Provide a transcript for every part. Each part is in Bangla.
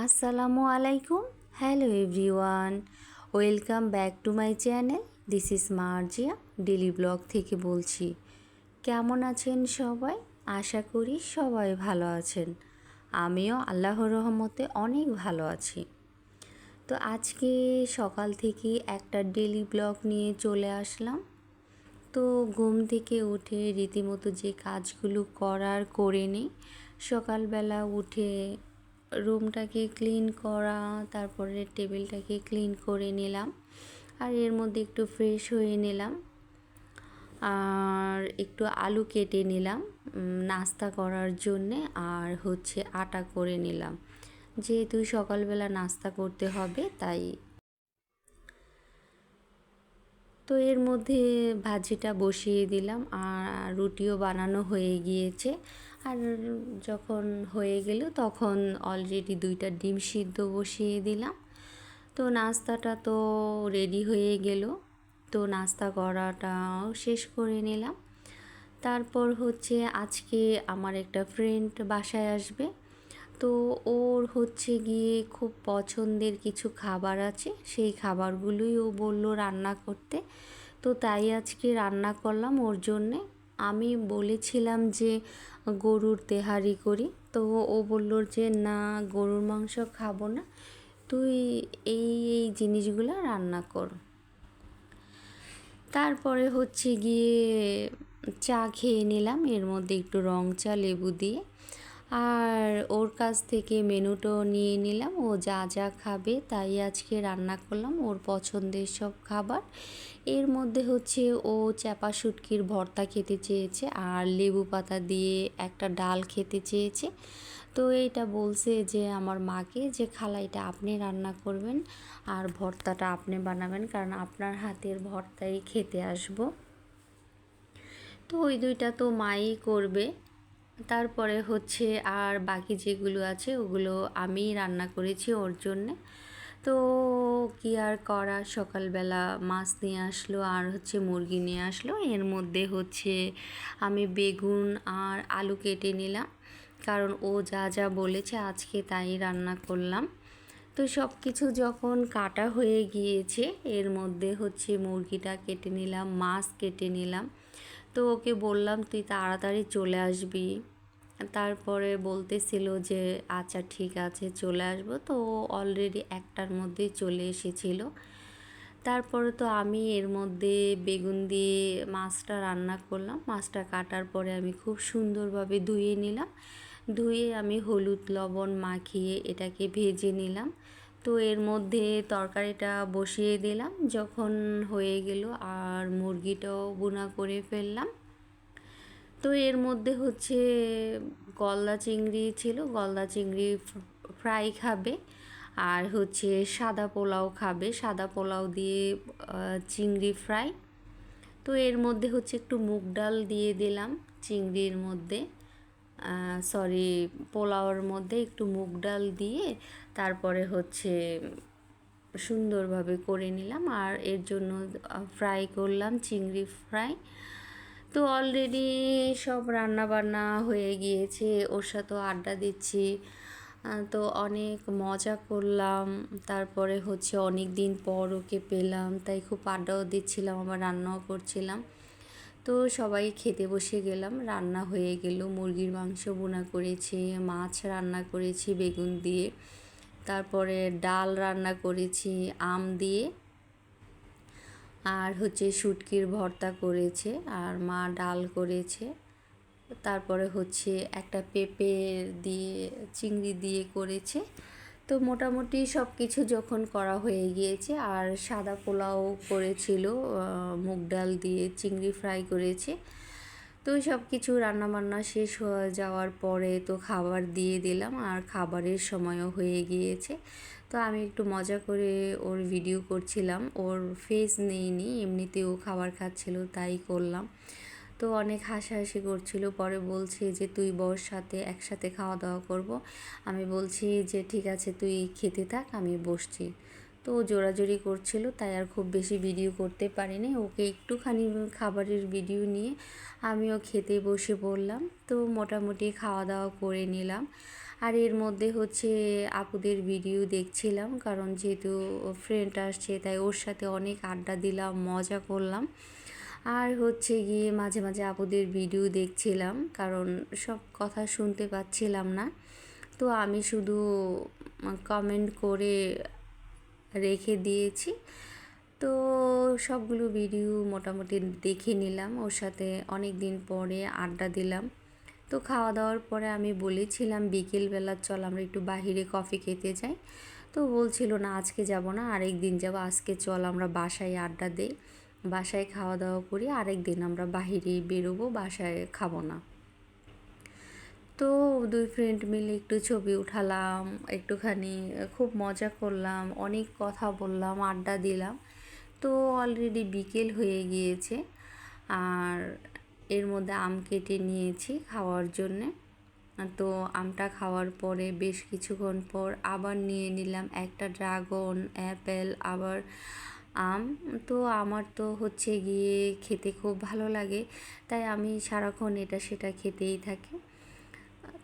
আসসালামু আলাইকুম। Hello everyone welcome back to my channel this is Marjia daily blog থেকে বলছি। কেমন আছেন সবাই? আশা করি সবাই ভালো আছেন। আমিও আল্লাহর রহমতে অনেক ভালো আছি। তো আজকে সকাল থেকে একটা ডেলি ব্লগ নিয়ে চলে আসলাম। তো ঘুম থেকে উঠে রীতিমতো যে কাজগুলো করার করে নিই, সকালবেলা উঠে রুমটাকে ক্লিন করা, তারপরে টেবিলটাকে ক্লিন করে নিলাম। আর এর মধ্যে একটু ফ্রেশ হয়ে নিলাম। আর একটু আলু কেটে নিলাম নাস্তা করার জন্যে। আর হচ্ছে আটা করে নিলাম। যেহেতু সকালবেলা নাস্তা করতে হবে, তাই তো এর মধ্যে ভাজিটা বসিয়ে দিলাম। আর রুটিও বানানো হয়ে গিয়েছে। আর যখন হয়ে গেল তখন অলরেডি দুইটা ডিম সিদ্ধ বসিয়ে দিলাম। তো নাস্তাটা তো রেডি হয়ে গেল। তো নাস্তা করাটাও শেষ করে নিলাম। তারপর হচ্ছে আজকে আমার একটা ফ্রেন্ড বাসায় আসবে। তো ওর হচ্ছে গিয়ে খুব পছন্দের কিছু খাবার আছে। সেই খাবারগুলোই ও বলল রান্না করতে। তো তাই আজকে রান্না করলাম ওর জন্যে। আমি বলেছিলাম যে গরুর তেহারি করি। তো ও বলল যে, না, গরুর মাংস খাব না। তুই এই এই জিনিসগুলো রান্না কর। তারপরে হচ্ছে গিয়ে চা খেয়ে নিলাম। এর মধ্যে একটু রং চা, লেবু দিয়ে। আর ওর কাছ থেকে মেনুটাও নিয়ে নিলাম। ও যা যা খাবে তাই আজকে রান্না করলাম। ওর পছন্দের সব খাবার। এর মধ্যে হচ্ছে ও চাপা শুটকির ভর্তা খেতে চেয়েছে আর লেবু পাতা দিয়ে একটা ডাল খেতে চেয়েছে। তো এইটা বলছে যে আমার মাকে যে খালাইটা আপনি রান্না করবেন আর ভর্তাটা আপনি বানাবেন কারণ আপনার হাতের ভর্তাই খেতে আসব। তো ওই দুইটা তো মাই করবে। তারপরে হচ্ছে আর বাকি যেগুলো আছে, ওগুলো আমি রান্না করেছি ওর জন্যে। তো কি আর করা? সকালবেলা মাছ নিয়ে আসলো আর হচ্ছে মুরগি নিয়ে আসলো। এর মধ্যে হচ্ছে আমি বেগুন আর আলু কেটে নিলাম। কারণ ও যা যা বলেছে আজকে তাই রান্না করলাম। তো সব কিছু যখন কাটা হয়ে গিয়েছে, এর মধ্যে হচ্ছে মুরগিটা কেটে নিলাম, মাছ কেটে নিলাম। তো ওকে বললাম, তুই তাড়াতাড়ি চলে আসবি। তারপরে বলতেছিল যে আচ্ছা ঠিক আছে, চলে আসব। তো অলরেডি একটার মধ্যেই চলে এসেছিল। তারপরে তো আমি এর মধ্যে বেগুন দিয়ে মাছটা রান্না করলাম। মাছটা কাটার পরে আমি খুব সুন্দরভাবে ধুয়ে নিলাম। ধুয়ে আমি হলুদ লবণ মাখিয়ে এটাকে ভেজে নিলাম। তো এর মধ্যে তরকারিটা বসিয়ে দিলাম। যখন হয়ে গেল আর মুরগিটাও বুনা করে ফেললাম। তো এর মধ্যে হচ্ছে গলদা চিংড়ি ছিল, গলদা চিংড়ি ফ্রাই খাবে আর হচ্ছে সাদা পোলাও খাবে। সাদা পোলাও দিয়ে চিংড়ি ফ্রাই। তো এর মধ্যে হচ্ছে একটু মুগ ডাল দিয়ে দিলাম চিংড়ির মধ্যে। সরি পোলাওর মধ্যে একটু মুগ ডাল দিয়ে তারপরে হচ্ছে সুন্দরভাবে করে নিলাম। আর এর জন্য ফ্রাই করলাম চিংড়ি ফ্রাই। তো অলরেডি সব রান্না বান্না হয়ে গিয়েছে, ওর সাথেও আড্ডা দিচ্ছি। তো অনেক মজা করলাম। তারপরে হচ্ছে অনেক দিন পর ওকে পেলাম, তাই খুব আড্ডাও দিচ্ছিলাম, আবার রান্নাও করছিলাম। তো সবাই খেতে বসে গেলাম, রান্না হয়ে গেল। মুরগির মাংস বোনা করেছি, মাছ রান্না করেছি বেগুন দিয়ে। তারপরে ডাল রান্না করেছি, আম দিয়ে। আর হচ্ছে শুটকির ভর্তা করেছে আর মা ডাল করেছে। তারপরে হচ্ছে একটা পেঁপে দিয়ে, চিংড়ি দিয়ে করেছে। তো মোটামুটি সব কিছু যখন করা হয়ে গিয়েছে আর সাদা পোলাও করেছিল মুগ ডাল দিয়ে চিংড়ি ফ্রাই করেছে। তো সব কিছু রান্নাবান্না শেষ হয়ে যাওয়ার পরে তো খাবার দিয়ে দিলাম আর খাবারের সময়ও হয়ে গিয়েছে। তো আমি একটু মজা করে ওর ভিডিও করছিলাম। ওর ফেস নেইনি, এমনিতেও খাবার খাচ্ছিল, তাই করলাম। তো অনেক হাসাহাসি করছিল, পরে বলছে যে, তুই বর সাথে একসাথে খাওয়া দাওয়া করব। আমি বলছি যে, ঠিক আছে, তুই খেতে থাক, আমি বসছি। তো ও জোরাজোরি করছিল, তাই আর খুব বেশি ভিডিও করতে পারিনি। ওকে একটুখানি খাবারের ভিডিও নিয়ে আমিও খেতে বসে পড়লাম। তো মোটামুটি খাওয়া দাওয়া করে নিলাম। আর এর মধ্যে হচ্ছে আপুদের ভিডিও দেখছিলাম, কারণ যেহেতু ফ্রেন্ড আসছে, তাই ওর সাথে অনেক আড্ডা দিলাম, মজা করলাম। আর হচ্ছে গিয়ে মাঝে মাঝে আপুদের ভিডিও দেখছিলাম, কারণ সব কথা শুনতে পাচ্ছিলাম না। তো আমি শুধু কমেন্ট করে রেখে দিয়েছি। তো সবগুলো ভিডিও মোটামুটি দেখে নিলাম, ওর সাথে অনেক দিন পরে আড্ডা দিলাম। তো খাওয়া দাওয়ার পরে আমি বলেছিলাম বিকেলবেলা চল আমরা একটু বাহিরে কফি খেতে যাই। তো বলছিল, না, আজকে যাব না, আরেক দিন যাব, আজকে চল আমরা বাসায় আড্ডা দিই। বাসায় খাওয়া দাওয়া করি, আরেক দিন আমরা বাহিরে বেরোবো, বাসায় খাব না। তো দুই ফ্রেন্ড মিলে একটু ছবি উঠালাম, একটুখানি খুব মজা করলাম, অনেক কথা বললাম, আড্ডা দিলাম। তো অলরেডি বিকেল হয়ে গিয়েছে, আর এর মধ্যে আম কেটে নিয়েছি খাওয়ার জন্যে। তো আমটা খাওয়ার পরে বেশ কিছুক্ষণ পর আবার নিয়ে নিলাম একটা ড্রাগন, অ্যাপেল, আবার আম। তো আমার তো হচ্ছে গিয়ে খেতে খুব ভালো লাগে, তাই আমি সারাক্ষণ এটা সেটা খেতেই থাকি।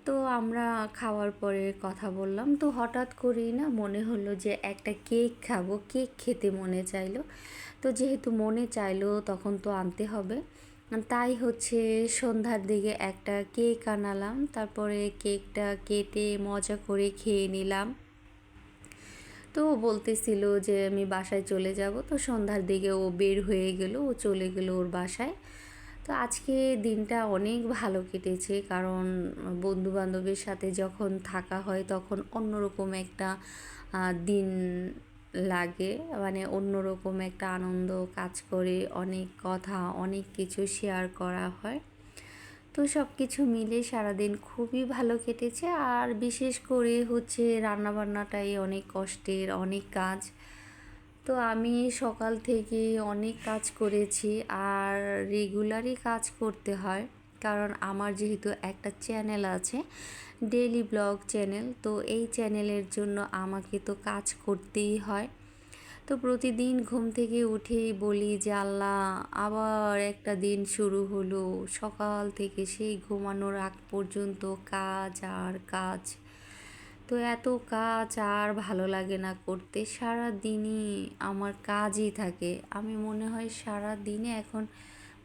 তো আমরা খাওয়ার পরে কথা বললাম, তো হঠাৎ করেই না মনে হলো যে একটা কেক খাব, কেক খেতে মনে চাইলো। তো যেহেতু মনে চাইলো তখন তো আনতে হবে। তাই হচ্ছে সন্ধ্যার দিকে একটা কেক আনালাম, তারপরে কেকটা কেটে মজা করে খেয়ে নিলাম। তো বলতেছিল যে আমি বাসায় চলে যাব, তো সন্ধ্যার দিকে ও বের হয়ে গেল, ও চলে গেল ওর বাসায়। তো আজকে দিনটা অনেক ভালো কেটেছে, কারণ বন্ধু বান্ধবের সাথে যখন থাকা হয় তখন অন্যরকম একটা দিন লাগে মানে অন্যরকম একটা আনন্দ কাজ করে, অনেক কথা, অনেক কিছু শেয়ার করা হয়। তো সব কিছু মিলে সারাদিন খুবই ভালো কেটেছে। আর বিশেষ করে হচ্ছে রান্নাবান্নাটাই অনেক কষ্টের, অনেক কাজ। তো আমি সকাল থেকে অনেক কাজ করেছি আর রেগুলারই কাজ করতে হয়। কারণ আমার যেহেতু একটা চ্যানেল আছে ডেলি ব্লগ চ্যানেল তো এই চ্যানেলের জন্য আমাকে তো কাজ করতেই হয়। তো প্রতিদিন ঘুম থেকে উঠেই বলি যে, আল্লাহ, আবার একটা দিন শুরু হলো। সকাল থেকে সেই ঘুমানোর আগ পর্যন্ত কাজ আর কাজ। তো এত কাজ আর ভালো লাগে না করতে। সারা দিনই আমার কাজই থাকে। আমি মনে হয় সারা দিনে এখন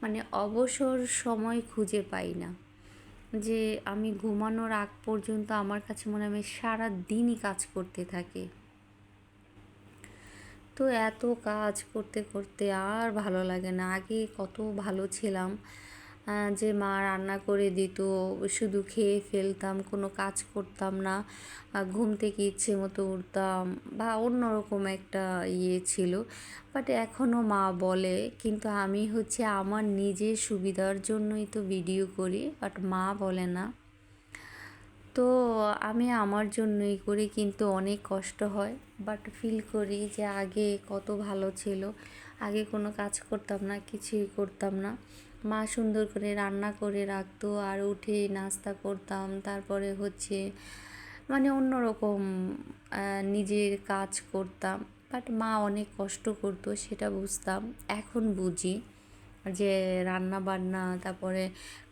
মানে অবসর সময় খুঁজে পাই না। যে আমি ঘুমানোর আগ পর্যন্ত আমার কাছে মনে আমি সারা দিনই কাজ করতে থাকি। তো এত কাজ করতে করতে আর ভালো লাগে না। আগে কত ভালো ছিলাম। যে মা রান্না করে দিত, শুধু খেয়ে ফেলতাম, কোনো কাজ করতাম না ঘুম থেকে ইচ্ছে মতো উঠতাম বা অন্যরকম একটা ইয়ে ছিল। বাট এখনও মা বলে, কিন্তু আমি হচ্ছে আমার নিজের সুবিধার জন্যই তো ভিডিও করি বাট মা বলে না। তো আমি আমার জন্যই করি, কিন্তু অনেক কষ্ট হয়। বাট ফিল করি যে আগে কত ভালো ছিল, আগে কোনো কাজ করতাম না, কিছুই করতাম না। মা সুন্দর করে রান্না করে রাখতো আর উঠে নাস্তা করতাম। তারপরে হচ্ছে মানে অন্যরকম নিজের কাজ করতাম। বাট মা অনেক কষ্ট করতো, সেটা বুঝতাম। এখন বুঝি যে রান্না বান্না তারপরে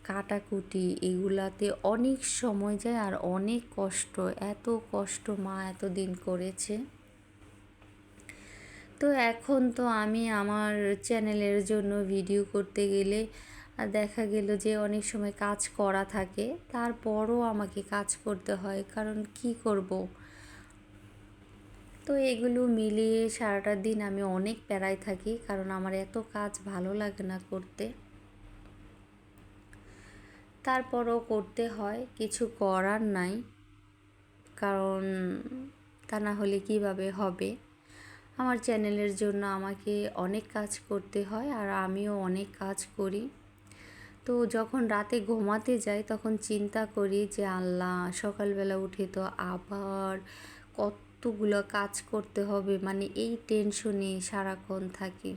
কাটাকুটি এগুলাতে অনেক সময় যায় আর অনেক কষ্ট। এত কষ্ট মা এতদিন করেছে। তো এখন তো আমি আমার চ্যানেলের জন্য ভিডিও করতে গেলে দেখা গেল যে অনেক সময় কাজ করা থাকে, তারপরও আমাকে কাজ করতে হয়, কারণ কি করব? তো এগুলো মিলিয়ে সারাটা দিন আমি অনেক প্যারায় থাকি, কারণ আমার এত কাজ ভালো লাগে না করতে। তারপরও করতে হয়, কিছু করার নাই, কারণ তা না হলে কীভাবে হবে? আমার চ্যানেলের জন্য আমাকে অনেক কাজ করতে হয় আর আমিও অনেক কাজ করি। তো যখন রাতে ঘুমাতে যাই, তখন চিন্তা করি যে, আল্লাহ, সকালবেলা উঠে তো আবার কতগুলো কাজ করতে হবে। মানে এই টেনশনে সারাক্ষণ থাকি।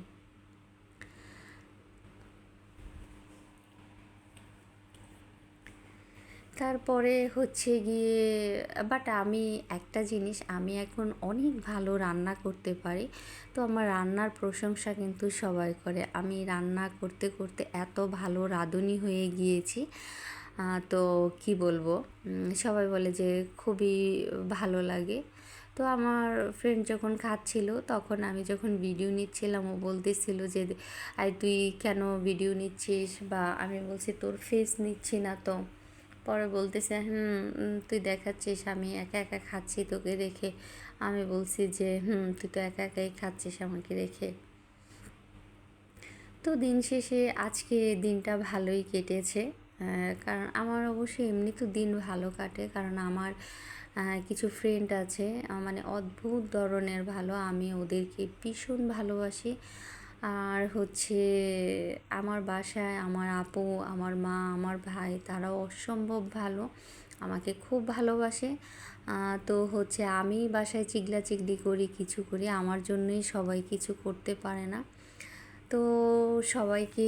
তারপরে হচ্ছে গিয়ে বাট আমি একটা জিনিস, আমি এখন অনেক ভালো রান্না করতে পারি। তো আমার রান্নার প্রশংসা কিন্তু সবাই করে। আমি রান্না করতে করতে এত ভালো রাঁধুনি হয়ে গিয়েছি। তো কি বলব? সবাই বলে যে খুবই ভালো লাগে। তো আমার ফ্রেন্ড যখন খাচ্ছিল, তখন আমি যখন ভিডিও নিচ্ছিলাম, ও বলতেছিল যে আই তুই কেন ভিডিও নিচ্ছিস? বা আমি বলছি, তোর ফেস নিচ্ছি না তো। পরে বলতেছে, হুম তুই দেখাচ্ছিস, আমি একা একা খাচ্ছি তোকে রেখে আমি বলছি যে, হুম, তুই তো একা একাই খাচ্ছিস আমাকে রেখে তো দিন শেষে আজকে দিনটা ভালোই কেটেছে কারণ আমার অবশ্যই এমনি তো দিন ভালো কাটে, কারণ আমার কিছু ফ্রেন্ড আছে মানে অদ্ভুত ধরনের ভালো, আমি ওদেরকে ভীষণ ভালোবাসি। আর হচ্ছে আমার বাসায় আমার আপু, আমার মা, আমার ভাই, তারাও অসম্ভব ভালো, আমাকে খুব ভালোবাসে। তো হচ্ছে আমি বাসায় চিগলা চিগলি করি, কিছু করি, আমার জন্যই সবাই কিছু করতে পারে না। তো সবাইকে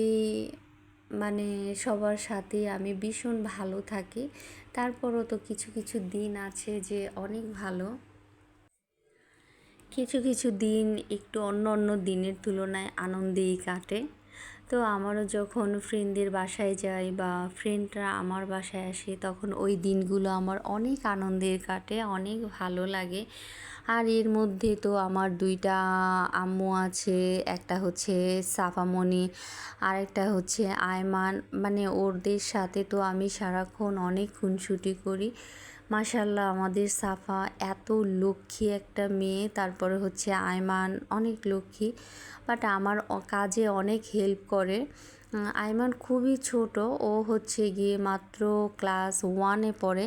মানে সবার সাথে আমি ভীষণ ভালো থাকি। তারপরও তো কিছু কিছু দিন আছে যে অনেক ভালো। কিছু কিছু দিন একটু অন্য অন্য দিনের তুলনায় আনন্দেই কাটে। তো আমারও যখন ফ্রেন্ডদের বাসায় যাই বা ফ্রেন্ডরা আমার বাসায় আসে, তখন ওই দিনগুলো আমার অনেক আনন্দের কাটে, অনেক ভালো লাগে। আর এর মধ্যে তো আমার দুইটা আম্মু আছে, একটা হচ্ছে সাফামণি আর একটা হচ্ছে আয়মান। মানে ওদের সাথে তো আমি সারাক্ষণ অনেক খুনসুটি করি। মাশাল্লাহ আমাদের সাফা এত লক্ষ্মী একটা মেয়ে। তারপরে হচ্ছে আয়মান, অনেক লক্ষ্মী। বাট আমার কাজে অনেক হেল্প করে। উম, আয়মান খুবই ছোট। ও হচ্ছে গিয়ে মাত্র ক্লাস ওয়ানে পড়ে।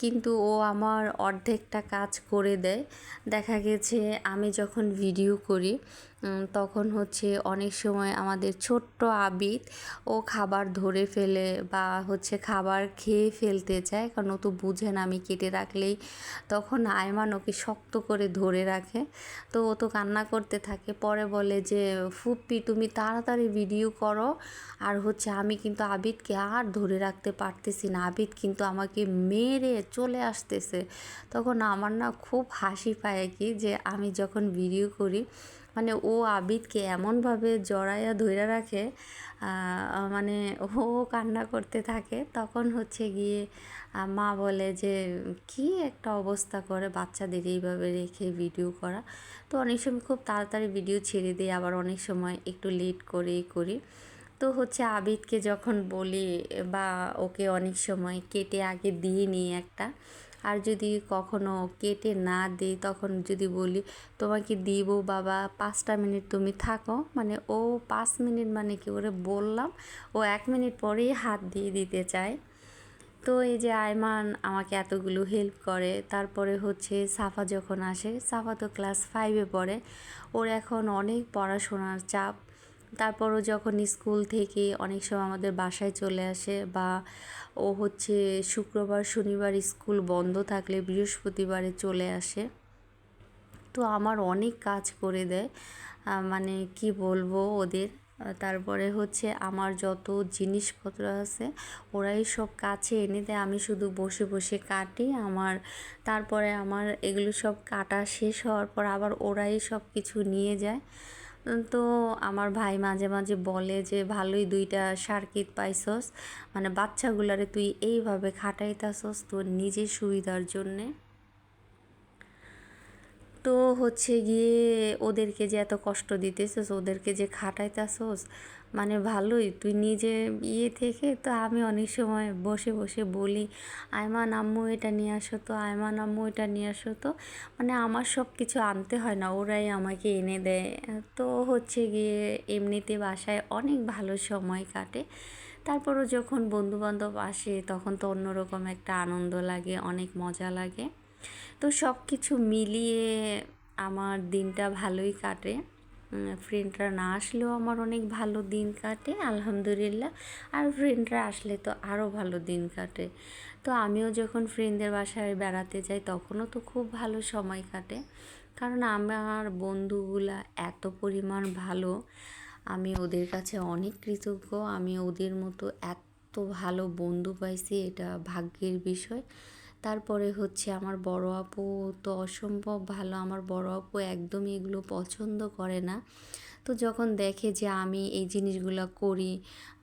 কিন্তু ও আমার অর্ধেকটা কাজ করে দেয়। দেখা গেছে আমি যখন ভিডিও করি তখন হচ্ছে অনেক সময় আমাদের ছোট্ট আবিদ ও খাবার ধরে ফেলে বা হচ্ছে খাবার খেয়ে ফেলতে চায়। কারণ ও তো বুঝে না আমি কেটে রাখলেই। তখন আয়মান ওকে শক্ত করে ধরে রাখে। তো ও তো কান্না করতে থাকে। পরে বলে যে ফুপ্পি তুমি তাড়াতাড়ি ভিডিও করো। আর হচ্ছে আমি কিন্তু আবিদকে আর ধরে রাখতে পারতেছি না। আবিদ কিন্তু আমাকে মেরে চলে আসতেছে। তখন আমার না খুব হাসি পায় কি যে আমি যখন ভিডিও করি মানে ও আবিদকে এমনভাবে জড়াইয়া ধরে রাখে মানে ও কান্না করতে থাকে। তখন হচ্ছে গিয়ে মা বলে যে, কি একটা অবস্থা করে বাচ্চাদের এইভাবে রেখে ভিডিও করা? তো অনেক সময় খুব তাড়াতাড়ি ভিডিও ছেড়ে দিই, আবার অনেক সময় একটু লেট করে করি। তো হচ্ছে আবিদকে যখন বলি, বা ওকে অনেক সময় কেটে আগে দিয়ে নিই একটা। আর যদি কখনো কেটে না দিই, তখন যদি বলি, তোমাকে দিব বাবা, পাঁচটা মিনিট তুমি থাকো। মানে ও পাঁচ মিনিট মানে কি করে বললাম, ও এক মিনিট পরেই হাত দিয়ে দিতে চায়। তো এই যে আয়মান আমাকে এতগুলো হেল্প করে। তারপরে হচ্ছে সাফা যখন আসে, সাফা তো ক্লাস ফাইভে পড়ে। ওর এখন অনেক পড়াশোনার চাপ। তারপরও যখন স্কুল থেকে অনেক সময় আমাদের বাসায় চলে আসে বা ও হচ্ছে শুক্রবার, শনিবার স্কুল বন্ধ থাকলে বৃহস্পতিবারে চলে আসে, তো আমার অনেক কাজ করে দেয় মানে কি বলব ওদের। তারপরে হচ্ছে আমার যত জিনিসপত্র আছে ওরাই সব কাছে এনে দেয়, আমি শুধু বসে বসে কাটি আমার, তারপরে আমার এগুলো সব কাটা শেষ হওয়ার পর আবার ওরাই সব কিছু নিয়ে যায়। তো আমার ভাই মাঝে মাঝে বলে যে, ভালোই দুইটা সার্কিট পাইছস। মানে বাচ্চাগুলারে তুই এইভাবে খাটাইতাছস তোর নিজের সুবিধার জন্যে। তো হচ্ছে গিয়ে ওদেরকে যে এত কষ্ট দিতেছিস, ওদেরকে যে খাটাইতেছস মানে ভালোই। তুই নিজে ইয়ে থেকে তো আমি অনেক সময় বসে বসে বলি, আয়মান আম্মু, এটা নিয়ে আসো তো, আয়মান আম্মু, এটা নিয়ে আসো তো। মানে আমার সব কিছু আনতে হয় না, ওরাই আমাকে এনে দেয়। তো হচ্ছে গিয়ে এমনিতে বাসায় অনেক ভালো সময় কাটে। তারপরও যখন বন্ধুবান্ধব আসে, তখন তো অন্যরকম একটা আনন্দ লাগে, অনেক মজা লাগে। তো সব কিছু মিলিয়ে আমার দিনটা ভালোই কাটে। ফ্রেন্ডরা না আসলেও আমার অনেক ভালো দিন কাটে, আলহামদুলিল্লাহ। আর ফ্রেন্ডরা আসলে তো আরও ভালো দিন কাটে। তো আমিও যখন ফ্রেন্ডদের বাসায় বেড়াতে যাই, তখনও তো খুব ভালো সময় কাটে। কারণ আমার বন্ধুগুলা এত পরিমাণ ভালো। আমি ওদের কাছে অনেক কৃতজ্ঞ। আমি ওদের মতো এত ভালো বন্ধু পাইছি, এটা ভাগ্যের বিষয়। তারপরে হচ্ছে আমার বড় আপু তো অসম্ভব ভালো, আমার বড় আপু একদমই এগুলো পছন্দ করে না। তো যখন দেখে যে আমি এই জিনিসগুলো করি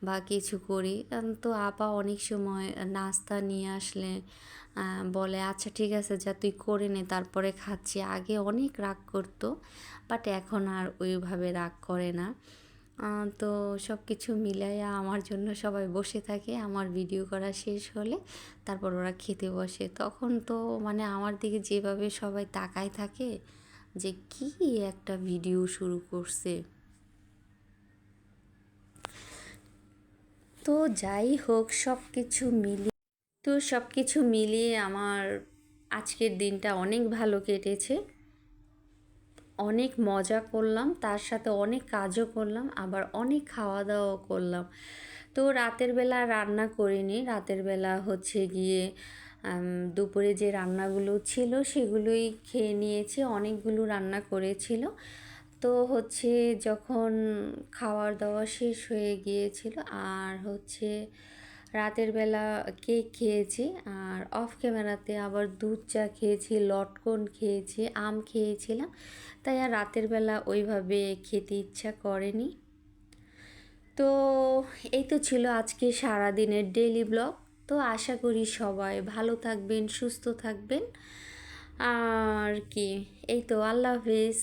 বা কিছু করি তো আপা অনেক সময় নাস্তা নিয়ে আসলে বলে আচ্ছা ঠিক আছে, যা, তুই করে নে। তারপরে খাচ্ছি। আগে অনেক রাগ করতো, বাট এখন আর ওইভাবে রাগ করে না। তো সব কিছু মিলাইয়া আমার জন্য সবাই বসে থাকে, আমার ভিডিও করা শেষ হলে তারপর ওরা খেতে বসে। তখন তো মানে আমার দিকে যেভাবে সবাই তাকায় থাকে যে কি একটা ভিডিও শুরু করছে। তো যাই হোক সব কিছু মিলিয়ে তো সব কিছু মিলিয়ে আমার আজকের দিনটা অনেক ভালো কেটেছে। অনেক মজা করলাম, তার সাথে অনেক কাজও করলাম, আবার অনেক খাওয়া দাওয়াও করলাম। তো রাতের বেলা রান্না করিনি, রাতের বেলা হচ্ছে গিয়ে দুপুরে যে রান্নাগুলো ছিল সেগুলোই খেয়ে নিয়েছি, অনেকগুলো রান্না করেছিল। তো হচ্ছে যখন খাওয়ার দাওয়া শেষ হয়ে গিয়েছিল, আর হচ্ছে রাতের বেলা কেক খেয়েছি আর অফ ক্যামেরাতে আবার দুধ চা খেয়েছি, লটকন খেয়েছি, আম খেয়েছিলাম। তাই আর রাতের বেলা ওইভাবে খেতে ইচ্ছা করেনি। তো এই তো ছিল আজকে সারাদিনের ডেইলি ব্লগ তো আশা করি সবাই ভালো থাকবেন, সুস্থ থাকবেন। আর কি, এই তো, আল্লাহ হাফেজ।